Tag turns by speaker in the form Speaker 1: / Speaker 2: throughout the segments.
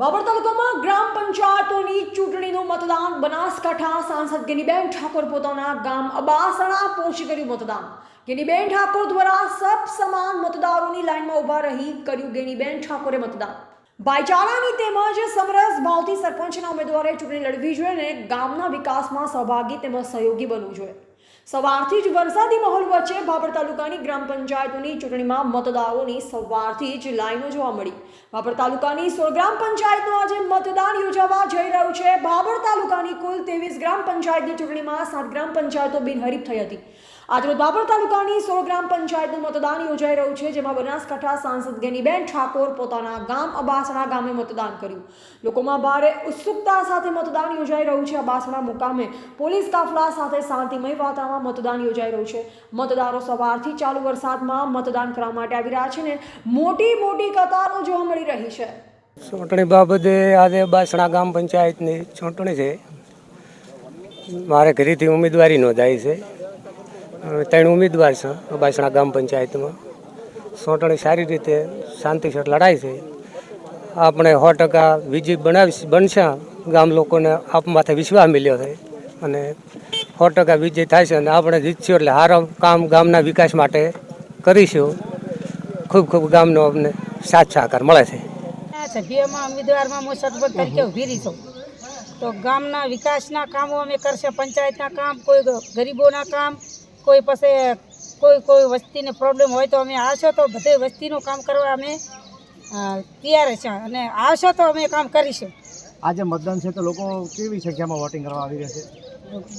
Speaker 1: બાબર તાલુકામાં ગ્રામ પંચાયતોની ચૂંટણીનું મતદાન, બનાસકાંઠા સાંસદ ગેનીબેન ઠાકોર પોતાના ગામ અબાસણા પહોંચી કર્યું મતદાન. ગેનીબેન ઠાકોર દ્વારા સબ સમાન મતદારોની લાઈનમાં ઊભા રહી કર્યું ગેનીબેન ઠાકોરે મતદાન. ભાઈચારાની તેમજ સમરસ ભાવથી સરપંચના ઉમેદવારે ચૂંટણી લડવી જોઈએ અને ગામના વિકાસમાં સહભાગી તેમજ સહયોગી બનવું જોઈએ. સવારથી જ વરસાદી માહોલ વચ્ચે બાબર તાલુકાની ગ્રામ પંચાયતોની ચૂંટણીમાં મતદારોની સવારથી જ લાઈનો જોવા મળી. બાબર તાલુકાની સોળ ગ્રામ પંચાયતનું આજે મતદાન યોજાવા જઈ રહ્યું છે. બાબર તાલુકાની કુલ ત્રેવીસ ગ્રામ પંચાયતની ચૂંટણીમાં સાત ગ્રામ પંચાયતો બિનહરીફ થઈ હતી. આજરોજ બાબર તાલુકાની સોળ ગ્રામ પંચાયતનું મતદાન યોજાઈ રહ્યું છે, જેમાં બનાસકાંઠા સાંસદ ગેનીબેન ઠાકોર પોતાના ગામ અબાસણા ગામે મતદાન કર્યું. લોકોમાં ભારે ઉત્સુકતા સાથે મતદાન યોજાઈ રહ્યું છે. અબાસણા મુકામે પોલીસ કાફલા સાથે શાંતિમય વાતાવરણમાં મતદાન યોજાઈ રહ્યું છે. મતદારો સવારથી ચાલુ વરસાદમાં મતદાન કરવા માટે આવી રહ્યા છે ને મોટી મોટી કતારો જોવા મળી રહી છે.
Speaker 2: ચૂંટણી બાબતે આજે બાસણા ગામ પંચાયતની ચૂંટણી છે. મારે ઘરેથી ઉમેદવારી નોંધાઈ છે. ત્રણ ઉમેદવાર છે બાસણા ગામ પંચાયતમાં. ચૂંટણી સારી રીતે શાંતિસર લડાઈ છે. આપણે સો ટકા વિજય બનાવી બનશે. ગામ લોકોને આપ માથે વિશ્વાસ મળ્યો છે અને સો ટકા વિજય થાય છે અને આપણે જીતશું એટલે સારા કામ ગામના વિકાસ માટે કરીશું. ખૂબ ખૂબ ગામનો અમને સાથ સહકાર મળે છે.
Speaker 3: છું તો ગામના વિકાસના કામો અમે કરશે, પંચાયતના કામ, કોઈ ગરીબોના કામ કોઈ પાસે કોઈ કોઈ વસ્તીને પ્રોબ્લેમ હોય તો અમે આવશો તો બધે વસ્તીનું કામ કરવા અમે તૈયાર છે. અને આવશો તો અમે કામ કરીશું.
Speaker 4: આજે મતદાન છે તો લોકો કેવી સંખ્યામાં વોટિંગ કરવા આવી રહ્યા છે?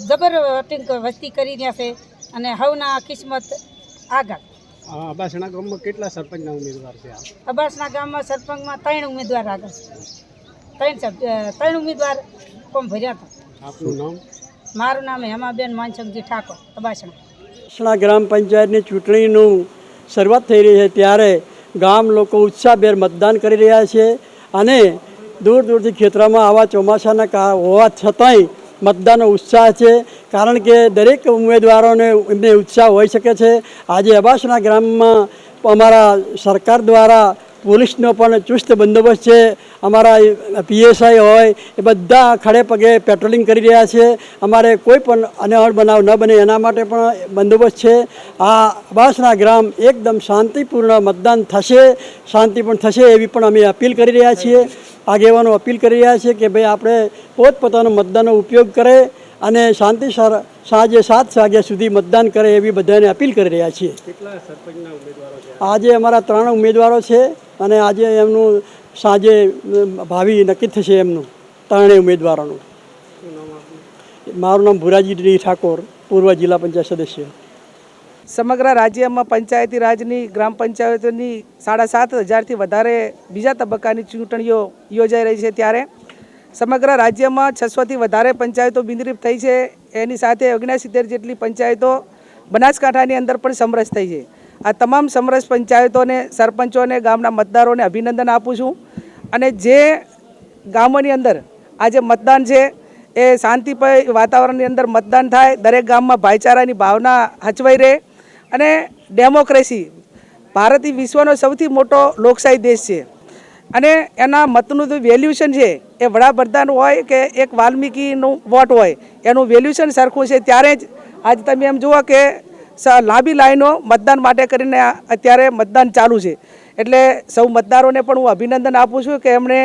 Speaker 3: જબર વોટિંગ વસ્તી કરી રહ્યા છે અને હવના કિસ્મત આગળ.
Speaker 4: અબાસણા ગામમાં કેટલા સરપંચના ઉમેદવાર છે
Speaker 3: અબાસણા ગામમાં સરપંચમાં ત્રણ ઉમેદવાર આગળ. ત્રણ ત્રણ ઉમેદવાર ફોર્મ ભર્યા હતા.
Speaker 4: આપનું નામ?
Speaker 3: મારું નામ હેમાબેન માનસંગજી ઠાકોર અબાસણા
Speaker 5: સણા ગ્રામ પંચાયતની ચૂંટણીનું શરૂઆત થઈ રહી છે ત્યારે ગામ લોકો ઉત્સાહભેર મતદાન કરી રહ્યા છે અને દૂર દૂરથી ખેતરોમાં આવા ચોમાસાના કા હોવા છતાંય મતદાનનો ઉત્સાહ છે, કારણ કે દરેક ઉમેદવારોને એમને ઉત્સાહ હોઈ શકે છે. આજે અબાસના ગ્રામમાં અમારા સરકાર દ્વારા પોલીસનો પણ ચુસ્ત બંદોબસ્ત છે. અમારા પીએસઆઈ હોય એ બધા ખડે પગે પેટ્રોલિંગ કરી રહ્યા છે. અમારે કોઈ પણ અનહળ બનાવ ન બને એના માટે પણ બંદોબસ્ત છે. આ અબાસના ગ્રામ એકદમ શાંતિપૂર્ણ મતદાન થશે શાંતિ પણ થશે એવી પણ અમે અપીલ કરી રહ્યા છીએ. આગેવાનો અપીલ કરી રહ્યા છે કે ભાઈ આપણે પોતપોતાનો મતદાનનો ઉપયોગ કરે અને શાંતિસર સાંજે સાત વાગ્યા સુધી મતદાન કરે એવી બધાને અપીલ કરી રહ્યા છીએ. આજે અમારા ત્રણ ઉમેદવારો છે. અને આજે એમનું સાંજે ભાવિ નક્કી થશે એમનું, ત્રણેય ઉમેદવારોનું. મારું નામ ભુરાજી ડી ઠાકોર, પૂર્વ જિલ્લા પંચાયત સદસ્ય.
Speaker 6: સમગ્ર રાજ્યમાં પંચાયતી રાજની, ગ્રામ પંચાયતોની સાડા સાત હજારથી વધારે બીજા તબક્કાની ચૂંટણીઓ યોજાઈ રહી છે ત્યારે. સમગ્ર રાજ્યમાં છસોથી વધારે પંચાયતો બિંદરીપ થઈ છે. એની સાથે ઓગણસિત્તેર જેટલી પંચાયતો બનાસકાંઠાની અંદર પણ સમરસ થઈ છે. આ તમામ સમરસ પંચાયતોને, સરપંચોને, ગામના મતદારોને અભિનંદન આપું છું. અને જે ગામોની અંદર આજે મતદાન છે, એ શાંતિપય વાતાવરણની અંદર મતદાન થાય, દરેક ગામમાં ભાઈચારાની ભાવના હચવાઈ રહે અને ડેમોક્રેસી ભારત એ વિશ્વનો સૌથી મોટો લોકશાહી દેશ છે. અને એના મતનું જે વેલ્યુશન છે, એ વડાપ્રધાન હોય કે એક વાલ્મીકીનું વોટ હોય, એનું વેલ્યુશન સરખું છે, ત્યારે જ આજે તમે એમ જુઓ કે લાંબી લાઈનો મતદાન માટે કરીને અત્યારે મતદાન ચાલુ છે. એટલે સૌ મતદારોને પણ હું અભિનંદન આપું છું કે એમણે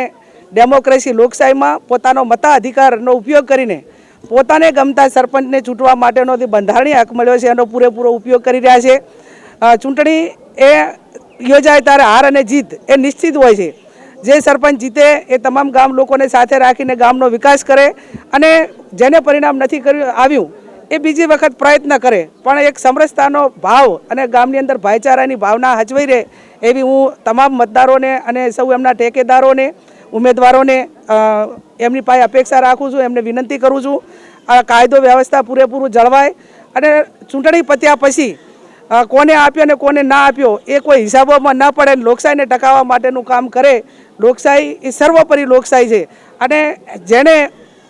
Speaker 6: ડેમોક્રેસી લોકશાહીમાં પોતાનો મતાધિકારનો ઉપયોગ કરીને પોતાને ગમતા સરપંચને ચૂંટવા માટેનો જે બંધારણીય હક મળ્યો છે એનો પૂરેપૂરો ઉપયોગ કરી રહ્યા છે. ચૂંટણી એ યોજાય ત્યારે હાર અને જીત એ નિશ્ચિત હોય છે. જે સરપંચ જીતે એ તમામ ગામ લોકોને સાથે રાખીને ગામનો વિકાસ કરે અને જેને પરિણામ નથી કર્યું આવ્યું એ બીજી વખત પ્રયત્ન કરે. પણ એક સમરસતાનો ભાવ અને ગામની અંદર ભાઈચારાની ભાવના હચવાઈ રહે એવી હું તમામ મતદારોને અને સૌ એમના ટેકેદારોને ઉમેદવારોને એમની પાસે અપેક્ષા રાખું છું, એમને વિનંતી કરું છું. આ કાયદો વ્યવસ્થા પૂરેપૂરું જળવાય અને ચૂંટણી પત્યા પછી કોને આપ્યો અને કોને ના આપ્યો એ કોઈ હિસાબોમાં ન પડે લોકશાહીને ટકાવવા માટેનું કામ કરે. લોકશાહી એ સર્વોપરી લોકશાહી છે. અને જેણે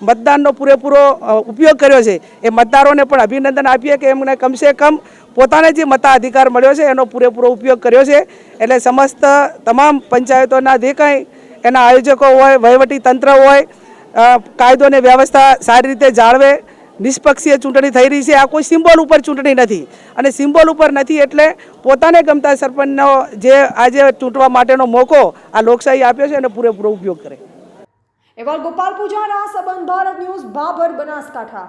Speaker 6: મતદાનનો પૂરેપૂરો ઉપયોગ કર્યો છે. એ મતદારોને પણ અભિનંદન આપીએ કે એમને કમસે કમ પોતાને જે મતાધિકાર મળ્યો છે, એનો પૂરેપૂરો ઉપયોગ કર્યો છે. એટલે સમસ્ત તમામ પંચાયતોના જે કાંઈ એના આયોજકો હોય, વહીવટી તંત્ર હોય કાયદોને વ્યવસ્થા સારી રીતે જાળવે. નિષ્પક્ષીય ચૂંટણી થઈ રહી છે. આ કોઈ સિમ્બોલ ઉપર ચૂંટણી નથી. અને સિમ્બોલ ઉપર નથી એટલે પોતાને ગમતા સરપંચનો જે આજે ચૂંટવા માટેનો મોકો આ લોકશાહી આપ્યો છે, એનો પૂરેપૂરો ઉપયોગ કરે.
Speaker 1: એવા ગોપાલ પૂજારા સંબંધ ભારત ન્યૂઝ ભાભર બનાસકાંઠા.